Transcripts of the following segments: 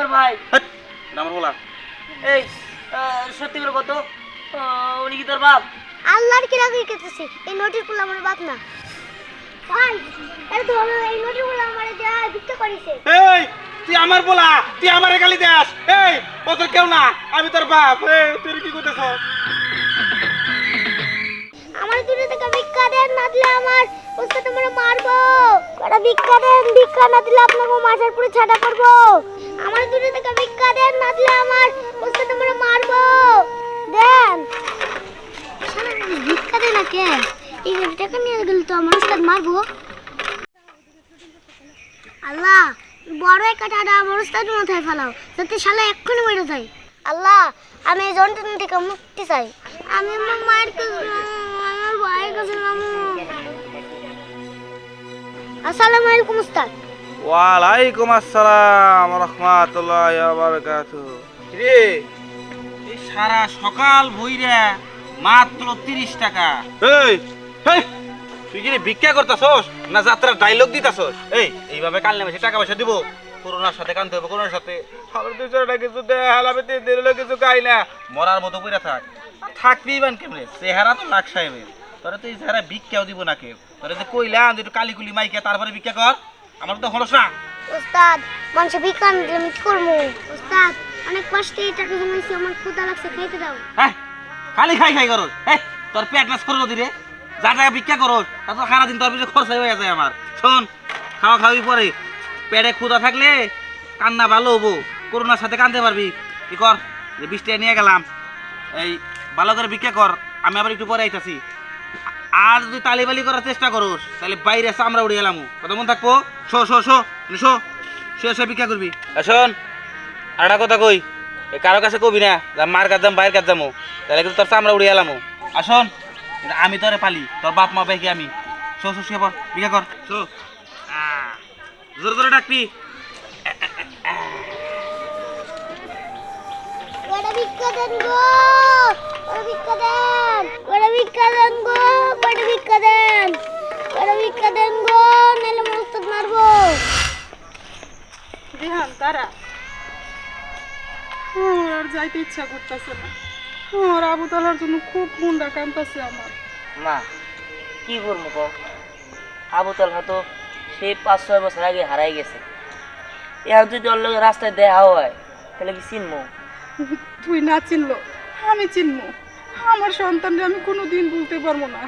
আমার ভাই। আমার বলা। এই সত্যি করে কত? উনি কি তোর বাপ? আল্লাহর কি রাখি কেটেছে এই নোটিরগুলো আমার বাপ না। ভাই এটা তো এই নোটিরগুলো আমার দেয়া ভিক্ষা করিছে। এই তুই আমার বলা তুই আমার গালি দেস। এই ও তোর কেউ না আমি তোর বাপ। এই তুই কি করতেছ? আমার দূরে থেকে ভিক্ষা দেন না দিলে আমার ওস্তাদ আমার মারবো। কটা ভিক্ষা দেন ভিক্ষা না দিলে আপনাকে মাছের পুরো ছাড়া করব। আমার দূরে থেকে ভিক্ষা দেন না দিলে আমার ওস্তাদ আমার মারবো। দেন। ভিক্ষা দেন না কে এই টাকা নিয়ে গেলে তো আমার ওস্তাদ মারবো। আল্লাহ, বড় একটা টাকা আমার ওস্তাদ মাথায় ফেলাও, যাতে শালা এক্ষুনি মেরে যায়। আল্লাহ, আমি এই যন্ত্রণা থেকে মুক্তি চাই। আমি আমার মায়ের কাছে আমার ভাইয়ের কাছে আসসালামু আলাইকুম উস্তাদ ওয়ালাইকুম আসসালাম রহমাতুল্লাহ বারাকাতু রে এই সারা সকাল ভইরা মাত্র তিরিশ টাকা। এই এই তুই কি ভিক্ষা করতেছস না যাত্রার ডায়লগ দিতেছস? এই এইভাবে কাল নেমে টাকা পয়সা দিব। করোনার সাথে কানতে হবে করোনার সাথে। আমার দুই চারটা কিছু তিন দিন কিছু খাই না। মরার মতো কইরা থাক। থাকবি বান কেমনে? চেহারা তো লাখ সাহেবের তোরা তো এই চেহারা ভিক্ষাও দিব না কেউ। তোরা যে কইলাম যে একটু কালিকুলি মাইকে তারপরে ভিক্ষা কর। আমার তো হলস না। উস্তাদ মানুষ ভিক্ষা না দিলে আমি কি করব উস্তাদ অনেক কষ্টে এই টাকা জমাইছি আমার ক্ষুদা লাগছে খাইতে দাও। হ্যাঁ খালি খাই খাই করো হ্যাঁ তোর পেট মাস করো দিরে যা টাকা ভিক্ষা করো তা তো সারাদিন তোর পিছনে খরচা হয়ে যায় আমার। শোন খাওয়া খাওয়াই পরে। পেটে ক্ষুদা থাকলে কান্না ভালো হব। করোনার সাথে কানতে পারবি। কি কর? বিশ টাকা নিয়ে গেলাম। এই ভালো করে ভিক্ষা কর। আমি আবার একটু পরে আইতাছি। আর যদি তালিবালি করার চেষ্টা করোস তাহলে বাইরে চামড়া উড়ে গেলাম কথা মন থাকব? শো শো শো শো। শুয়ে শুয়ে ভিক্ষা করবি। শোন আর একটা কথা কই এ কারও কাছে কবি না যে মার কাজ যাম বাইরের কাজ যাব তাহলে কিন্তু তোর চামড়া উড়ে গেলাম আসুন আমি তোরে পালি তোর বাপ মা পাই আমি। শো শো শুয়ে পর ভিক্ষা কর শো। জোর করে ডাকবি। ভিক্ষা দেন গো ভিক্ষা দেন ভিক্ষা দেন গো। কটা ভিক্ষা দেন ভিক্ষা দেন গো নাহলে মস্ত মারবো রেহান তারা আমার আর যাইতে ইচ্ছা করতেছে না। আমার আবু তালার জন্য খুব মুন্ডা কামতাছে আমার। মা কি করব কো আবু তালহা তো সেই পাঁচ ছয় বছর আগে হারাই গেছে। এখন যদি ওর লগে রাস্তায় দেখা হয় তাহলে কি চিনবো? তুই না চিনলো আমি চিনবো। আমার সন্তানকে আমি কোনো দিন ভুলতে পারব না।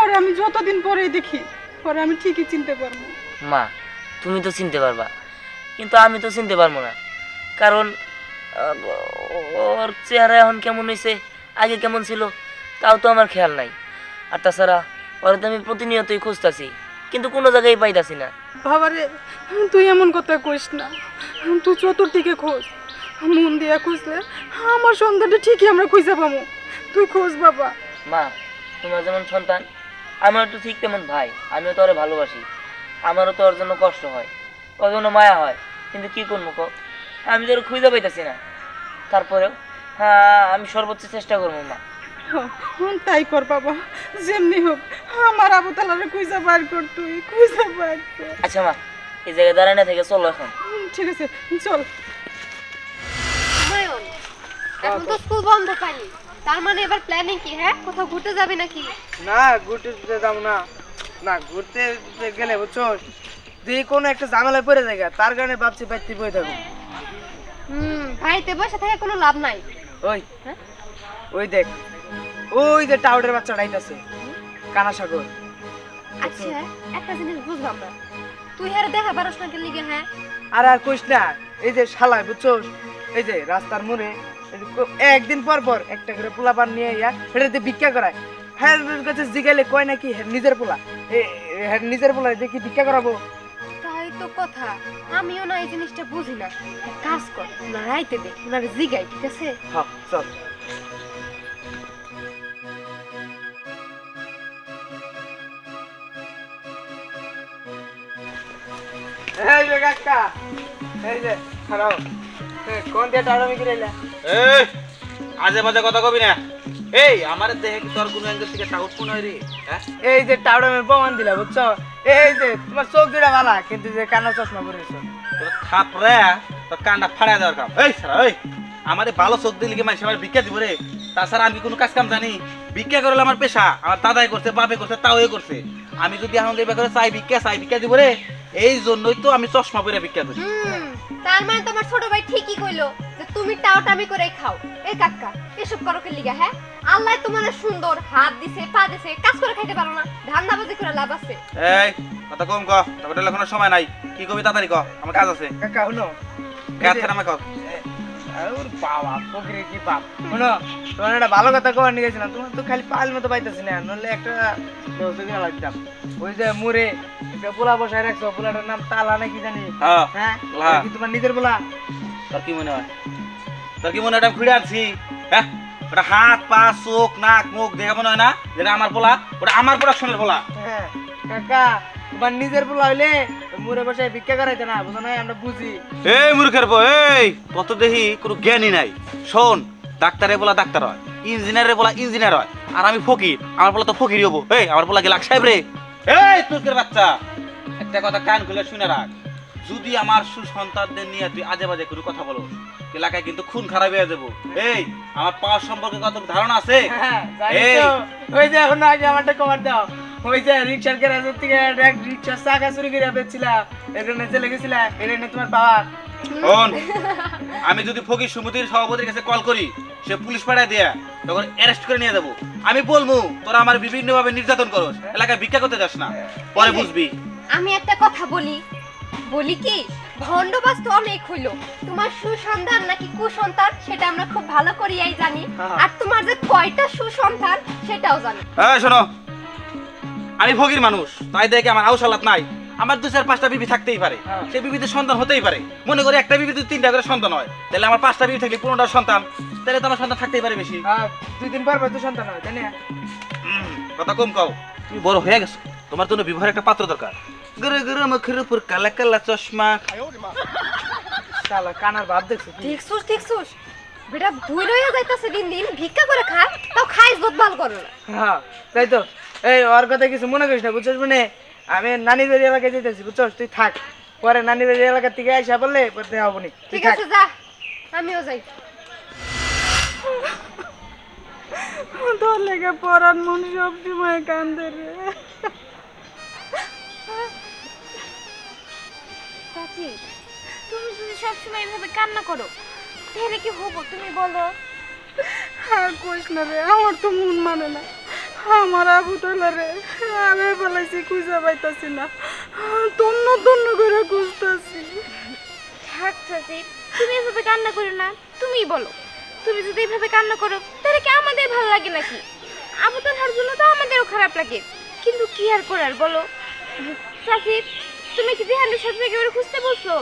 আর আমি যতদিন পরেই দেখি পরে আমি ঠিকই চিনতে পারব। মা তুমি তো চিনতে পারবা কিন্তু আমি তো চিনতে পারব না। কারণ আহ, ওর চেহারা এখন কেমন হয়েছে আগে কেমন ছিল তাও তো আমার খেয়াল নাই। আর তাছাড়া ওরা তো আমি প্রতিনিয়তই খুঁজতাছি কিন্তু কোনো জায়গায় পাইতাছি না। বাবারে তুই এমন কথা কইস না। তুই চতুর্দিকে খোঁজ। মন দিয়া খুঁজলে আমার সন্তানটা ঠিকই আমরা খুঁজে পাবো। তুই খোঁজ বাবা। মা তোমার যেমন সন্তান আমারও তো ঠিক তেমন ভাই আমিও তো ওরে ভালোবাসি। আমারও তো ওর জন্য কষ্ট হয় ওর জন্য মায়া হয় কিন্তু কি করব কো? আমি তো ওর খুঁজে পাইতাছি না। তারপরেও হ্যাঁ আমি সর্বোচ্চ চেষ্টা করব মা। হুম, তাই কর বাবা যেমনি হোক আমার আবু তালারে কুইজা বার কর তুই কুইজা বার কর। আচ্ছা মা এই জায়গায় দাঁড়ায় না থেকে চলো এখন। হুম, ঠিক আছে চল। এখন তো স্কুল বন্ধ পাইনি তার মানে এবার প্ল্যানিং কি হ্যাঁ? কোথাও ঘুরতে যাবে নাকি? না ঘুরতে যেতে যাব না। না ঘুরতে গেলে বুঝছ যে কোনো একটা ঝামেলায় পড়ে যায় তার কারণে ভাবছি বাইতে বই থাকব। হুম বাড়িতে বসে থেকে কোনো লাভ নাই। ওই ওই দেখ ওই যে টাউডের বাচ্চা আইতাছে কানা সাগর। আচ্ছা একটা জিনিস বুঝলাম না। তুই হ্যাঁ দেখা পারস না লিগে হ্যাঁ? আর আর কইস না এই যে শালায় বুঝছ এই যে রাস্তার মোড়ে একদিন পর পর একটা করে পোলা পান নিয়ে ইয়া সেটাতে ভিক্ষা করায়। হ্যাঁ কাছে জিগাইলে কয় নাকি হ্যাঁ নিজের পোলা। হ্যাঁ নিজের পোলা দেখি ভিক্ষা করাবো? তাই তো কথা। আমিও না এই জিনিসটা বুঝি না। কাজ কর ওনার রাইতে দে ওনার জিগাই ঠিক আছে? হ্যাঁ চল। এই যে কাকা এই যে খারাপ। কোন দিয়ে টাড়ো মিকি রইলা এই আজে বাজে কথা কবি না। এই আমার দেহে কি তোর কোনো অ্যাঙ্গেল থেকে সাউথ কোন হয় রে? হ্যাঁ? এই যে টাউডে আমি প্রমাণ দিলা বুঝছ? এই যে তোমার চোখ দুটা ভালা কিন্তু যে কানা চশমা পরেছো তোর থাপড়া তোর কানটা ফাড়ায় দেওয়ার কাম। এই সারা এই আমাদের ভালো চোখ দিলে কি মানুষ আমার ভিক্ষা দিব রে? তাছাড়া আমি কোনো কাজ কাম জানি। ভিক্ষা করলে আমার পেশা আমার দাদাই করছে বাপে করছে তাও এ করছে। আমি যদি এখন দেবে করে চাই ভিক্ষা চাই ভিক্ষা দিব রে এই জন্যই তো আমি চশমা পরে ভিক্ষা করি। তার মানে তোমার ছোট ভাই ঠিকই কইলো। তুমি টাওটামি করে খাও। এই কাকা এসব করো কে লিগা হ্যাঁ? আল্লাহ তোমার সুন্দর হাত দিছে পা দিছে কাজ করে খাইতে পারো না। ধান্দা বাজি করে লাভ আছে। এই কথা কম ক তারপরে কোনো সময় নাই। কি কবি তাড়াতাড়ি ক আমার কাজ আছে। কাকা শুনো। কাজ ছাড়া আমার ক ওর বাবা ফকিরে কি বাপ। শুনো তোমার একটা ভালো কথা কবার নিয়ে গেছিলাম। তোমার তো খালি পাল মতো পাইতেছি না নলে একটা করে লাগতাম। ওই যে মুরে একটা পোলা বসায় রাখছো পোলাটার নাম তালা নাকি জানি? হ্যাঁ হ্যাঁ? কি তোমার নিজের পোলা? তোর কি মনে হয়? তোর কি মনে হয় আমি খুঁড়ে আনছি? হ্যাঁ? ওটা হাত পা চোখ নাক মুখ দেখে মনে হয় না? যেটা আমার পোলা ওটা আমার প্রোডাকশনের পোলা। হ্যাঁ কাকা তোমার নিজের পোলা হইলে মুরে বসায় ভিক্ষা করাইতে না বুঝো নাই? আমরা বুঝি। এই মূর্খের বউ এই! কত দেখি কোনো জ্ঞানই নাই। শোন ডাক্তারে বলা ডাক্তার হয় ইঞ্জিনিয়ারে বলা ইঞ্জিনিয়ার হয় আর আমি ফকির আমার বলা তো ফকিরই হব। এই আমার বলা কি লাখ সাহেব রে? এই তুর্কের বাচ্চা! একটা কথা কান খুলে শুনে রাখ। যদি আমার সুসন্তানদের নিয়ে তুই আজে বাজে কোনো কথা বলো এলাকায় কিন্তু খুন খারাপ হয়ে যাব। এই আমার পাওয়ার সম্পর্কে কত ধারণা আছে? হ্যাঁ, এই। ওই যে এখন আগে আমারটা কমার দাও। ওই যে রিক্সার গ্যারেজের থেকে এক রিক্সার চাকা চুরি করে এখানে তোমার পাওয়ার। শোন আমি যদি ফকির সুমতির সভাপতির কাছে কল করি সে পুলিশ পাঠায় দেয়া তখন অ্যারেস্ট করে নিয়ে যাব। আমি বলব তোরা আমার বিভিন্ন ভাবে নির্যাতন করস এলাকায় ভিক্ষা করতে যাস না পরে বুঝবি। আমি একটা কথা বলি বলি কি ভণ্ডবাস তো অনেক হইল। তোমার সুসন্তান নাকি কুসন্তান সেটা আমরা খুব ভালো করিয়াই জানি। হ্যাঁ। আর তোমার যে কয়টা সুসন্তান সেটাও জানি। হ্যাঁ শোনো। আমি ফকির মানুষ তাই দেখে আমার আউসালাত নাই। আমার দু চার পাঁচটা বিবি থাকতেই পারে। হ্যাঁ। সেই বিবিতে সন্তান হতেই পারে। মনে করি একটা বিবি তিনটা করে সন্তান হয়। তাহলে আমার পাঁচটা বিবি থাকলে পনেরোটা সন্তান। তাহলে তো আমার সন্তান থাকতেই পারে বেশি। হ্যাঁ, দুই দিন পর পর তো সন্তান হয় জানি উম, কথা কম কও। তুমি বড় হয়ে গেছো। তোমার জন্য বিবাহের একটা পাত্র দরকার। গরু গরু মুখের উপর কালা কালা চশমা। শালা কানার ভাব দেখছ দেখছুস দেখছুস? বেটা বুই রয়ে যাইতাছে দিন দিন ভিক্ষা করে খায় তাও খাইস বোধ ভালো করে না। হ্যাঁ তাই তো। এই ওর কথা কিছু মনে করিস না বুঝছিস মানে? আমি নানি বাড়ি এলাকায় যেতেছি বুঝছস? তুই থাক। পরে নানি বাড়ি এলাকার থেকে আইসা বললে পরে দেখা হব নি। ঠিক আছে যা। আমিও যাই। তোর লেগে পরান মন সব সময় কান্দে রে। চাচি তুমি যদি সবসময় এভাবে কান্না করো। তাহলে কি হব তুমি বলো? আর কইস না রে আমার তো মন মানে না। আমার আবু তোলা রে আমি বলাইছি খুঁজে পাইতাছি না। তন্ন তন্ন করে খুঁজতাছি। থাক চাচি তুমি এভাবে কান্না করো না তুমিই বলো। তুমি যদি এভাবে কান্না করো তাহলে কি আমাদের ভালো লাগে নাকি? আবু তালহার জন্য তো আমাদেরও খারাপ লাগে। কিন্তু কি আর করার বলো? চাচি তুমি কি দিহানের সাথে একেবারে খুঁজতে বলছো?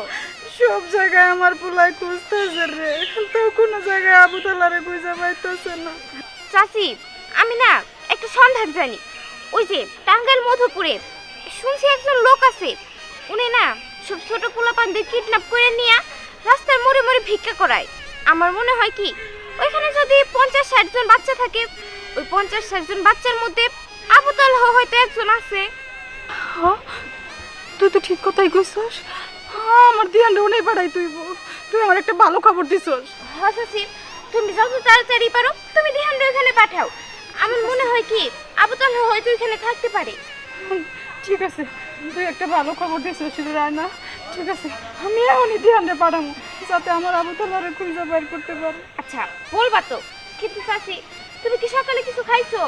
সব জায়গায় আমার পোলাই খুঁজতেছে রে। তো কোনো জায়গায় আবু তোলারে খুঁজে পাইতেছে না। চাচি আমি না একটা সন্ধান জানি। ওই যে টাঙ্গাইল মধুপুরে শুনছি একজন লোক আছে। উনি না সব ছোট পোলাপানদের কিডন্যাপ করে নিয়ে রাস্তার মোড়ে মোড়ে ভিক্ষা করায়। আমার মনে হয় কি ওইখানে যদি পঞ্চাশ ষাট জন বাচ্চা থাকে ওই পঞ্চাশ ষাট জন বাচ্চার মধ্যে আবু তালহা হয়তো একজন আছে। হ্যাঁ? তুই তো ঠিক কথাই কইছস। হ্যাঁ আমার ধ্যান উনি পাঠাই তুই তুই আমার একটা ভালো খবর দিছস। হ্যাঁ চাচি তুমি যত তাড়াতাড়ি পারো তুমি ধ্যান ওইখানে পাঠাও। আমার মনে হয় কি আবু তালহা হয়তো এখানে থাকতে পারে। ঠিক আছে তুই একটা ভালো খবর দিছস রায়না। ঠিক আছে আমি এখনই ধ্যানে পাঠাবো যাতে আমার আবু তোলারে খুঁজে বের করতে পারে। আচ্ছা বলবা তো কিন্তু চাচি তুমি কি সকালে কিছু খাইছো?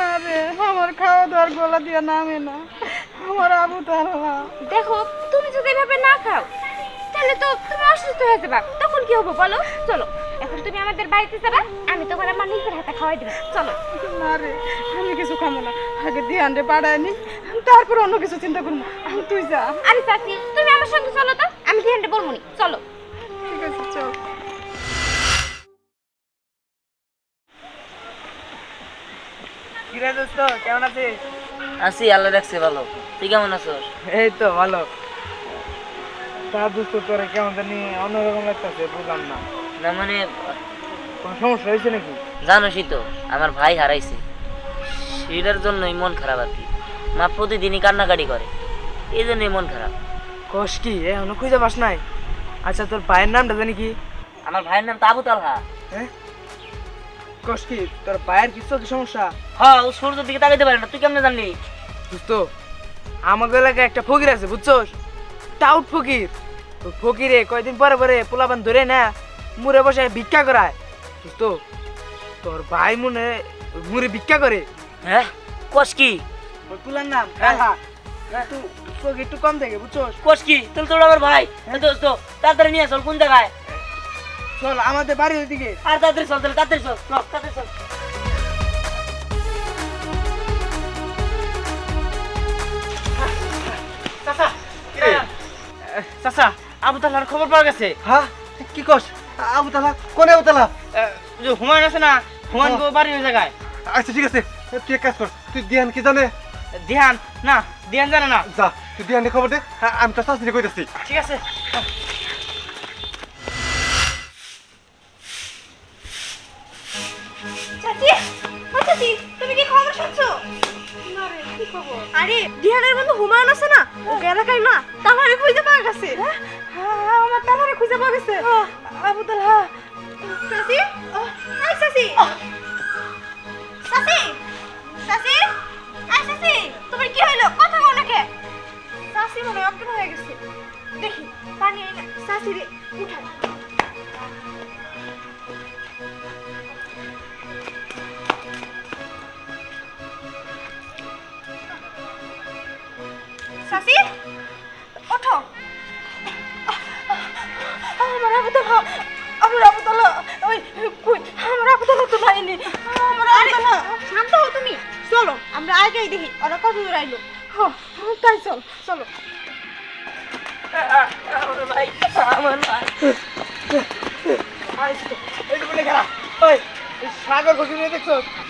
না রে আমার খাওয়া দাওয়ার গলা দিয়ে নামে না। আমার আবু দেখো তুমি যদি এভাবে না খাও তাহলে তো তুমি অসুস্থ হয়ে যাবে। তখন কি হবে বলো? চলো এখন তুমি আমাদের বাড়িতে যাবে আমি তোমার আমার নিজের হাতে খাওয়াই দেবো। চলো। না রে আমি কিছু খাব না। আগে ধ্যান রে নি। তারপর অন্য কিছু চিন্তা করব। তুই যা। আরে চাচি তুমি আমার সঙ্গে চলো তো। আমি ধ্যানটা বলব নি। চলো। কিরে দোস্ত কেমন আছিস? আছি আল্লাহ রাখছে ভালো। তুই কেমন আছোস? এই তো ভালো। তা দোস্ত তোরে কেমন জানি অন্যরকম লাগতেছে বুঝলাম না। না মানে কোনো সমস্যা হয়েছে নাকি? জানোসই তো আমার ভাই হারাইছে। সেটার জন্যই মন খারাপ আর কি। মা প্রতিদিনই কান্নাকাটি করে। এই জন্যই মন খারাপ। কষ কি এখনও খুঁজে পাস নাই? আচ্ছা তোর ভাইয়ের নামটা জানি কি? আমার ভাইয়ের নাম তো আবু তালহা। হ্যাঁ কস কি তোর ভাইয়ের কিছু কি সমস্যা? হ্যাঁ ও সূর্যের দিকে তাকাইতে পারে না। তুই কেমনে জানলি? দোস্ত আমাকে এলাকায় একটা ফকির আছে বুঝছোস? টাউট ফকির। ওই ফকিরে কয়দিন পরে পরে পোলাপান ধরে না মুড়ে বসে ভিক্ষা করায়। দোস্ত তোর ভাই মনে মুড়ে ভিক্ষা করে? হ্যাঁ? কস কি? পুলার নাম কালা একটু চোখ একটু কম থাকে বুঝছোস? কস কি? তুই তোর আমার ভাই। দোস্ত তাড়াতাড়ি নিয়ে চল কোন জায়গায়? চল আমাদের বাড়ির ওইদিকে। আর তাড়াতাড়ি চল তাহলে তাড়াতাড়ি চল চল, তাড়াতাড়ি চল। চাচা আবু তালার খবর পাওয়া গেছে। হ্যাঁ কি কস? আবু তালা কোনে আবু তালা? হুমায়ুন আছে না হুমায়ুন গো বাড়ি ওই জায়গায়। আচ্ছা ঠিক আছে। তুই এক কাজ কর তুই দিয়ান কি জানে? ধ্যান না ধ্যান জানে না। যা তুই দিয়ানে খবর দে হ্যাঁ, আমি তো শাস্ত্রী কইতাছি। ঠিক আছে। চাচি ও চাচি তুমি কি খবর শুনছো? আরে দিহানের বন্ধু হুমায়ুন আছে না ও এলাকায় না তালারে খুঁজে পাওয়া গেছে। আমার তালারে খুঁজে পাওয়া গেছে। আবু তালহা সাসি আই সাসি সাসি সাসি আই সাসি তোমার কি হইল? কথা বলো নাকি। সাসি মনে হয় অজ্ঞান হয়ে গেছে। দেখি পানি না রে উঠা আমার আবুতলা তো নাইনি আমার আবুতলা শান্ত হও তুমি। চলো আমরা আগেই দেখি ওরা কত দূর আইলো তাই চল চলো। আমার ভাই আমার ভাই। ওই সাগর ফকির দেখছ?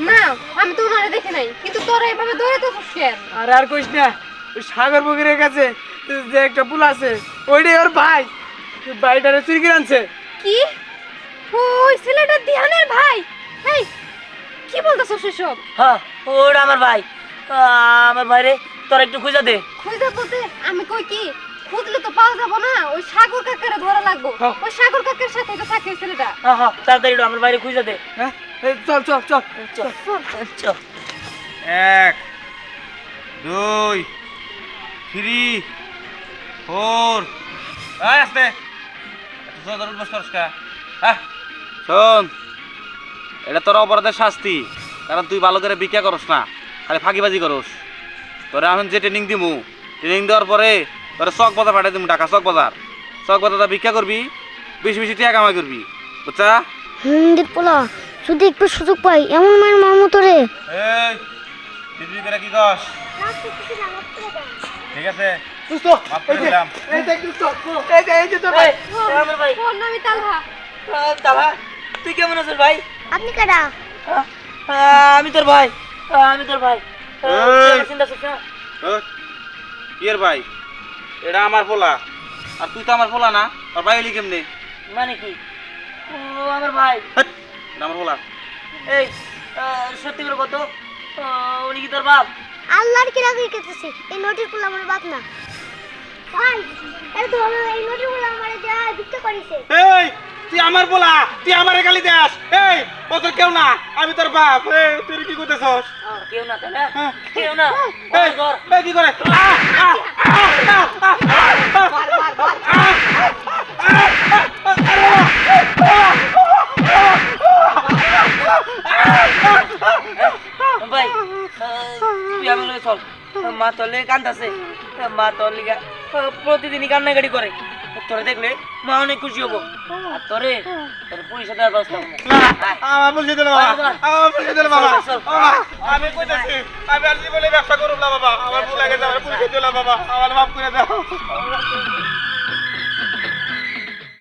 না আমি তো ওনারে দেখি নাই কিন্তু তোরা এভাবে দৌড়ে তো কেন আর আর কইস না ওই সাগর ফকিরের কাছে যে একটা পুল আছে ওইটাই ওর ভাই। ভাইটারে চুরি করে আনছে। কি? ওই ছেলেটা দিহানের ভাই। এই কি বলতেছ সেসব হ্যাঁ ওটা আমার ভাই। আমার ভাই রে তোর একটু খুঁজে দে। খুঁজে বলতে আমি কই কি? খুঁজলে তো পাওয়া যাব না ওই সাগর কাকারে ধরা লাগবো। হ্যাঁ। ওই সাগর কাকার সাথে তো থাকে ছেলেটা। হ্যাঁ হ্যাঁ তাড়াতাড়ি আমার বাইরে খুঁজে দে। হ্যাঁ? চল চল চল। চল চল। এক দুই থ্রি ফোর। আয় আসতে। জোরে উঠবস করস কা? আহ, শোন এটা তোর অপরাধের শাস্তি কারণ তুই ভালো করে ভিক্ষা করস না খালি ফাঁকিবাজি করস তোরা এখন যে ট্রেনিং দিমু ট্রেনিং দেওয়ার পরে তোরা চক বাজার পাঠাই দিমু ঢাকা চক বাজার চক বাজার ভিক্ষা করবি বেশি বেশি টাকা কামাই করবি বুঝছা পোলা যদি একটু সুযোগ পাই এমন মায়ের মারমো তোরে এই দিদি করে কি কস ঠিক আছে দোস্ত এই যে এই যে দোস্ত এই যে এই যে তোর ভাই আমার ভাই ওর নামই তালহা আহ, তালা তুই কেমন আছিস ভাই? আপনি কারা? আমি তোর ভাই। আমি তোর ভাই। চিন্তা করছিস না? ইয়ের ভাই? এটা আমার পোলা। আর তুই তো আমার পোলা না? আর ভাই হলি কেমনে? মানে কি? ও আমার ভাই। এটা আমার পোলা। এই সত্যি করে কত? উনি কি তোর বাপ? আল্লাহর কি রাখি কেটেছি এই নোটির পোলা আমার বাপ না। ভাই এটা তো এই নোটির পোলা আমার দেয়া ভিক্ষা করিছে। এই! তুই আমার বলা তুই আমার গালি দেস এই ও তোর কেউ না আমি তোর বাপ এই তুই কি করতেছস কেউ না তাই না কেউ না এই ঘর এই কি করে ভাই তুই আমার চল মা তোর লেগে কান্দাছে মা তোর লিগা প্রতিদিনই কান্নাকাটি করে তোরে দেখলে মা অনেক খুশি হব। আর তোরে তোর পুলিশে দেওয়ার ব্যবস্থা করব। আমার বুঝে দিল বাবা আমার বাবা আমি কইতাছি আমি আর জীবনে ব্যবসা করব না বাবা আমার ভুল লাগে আমার পুলিশে দিল বাবা আমার মাফ করে দাও।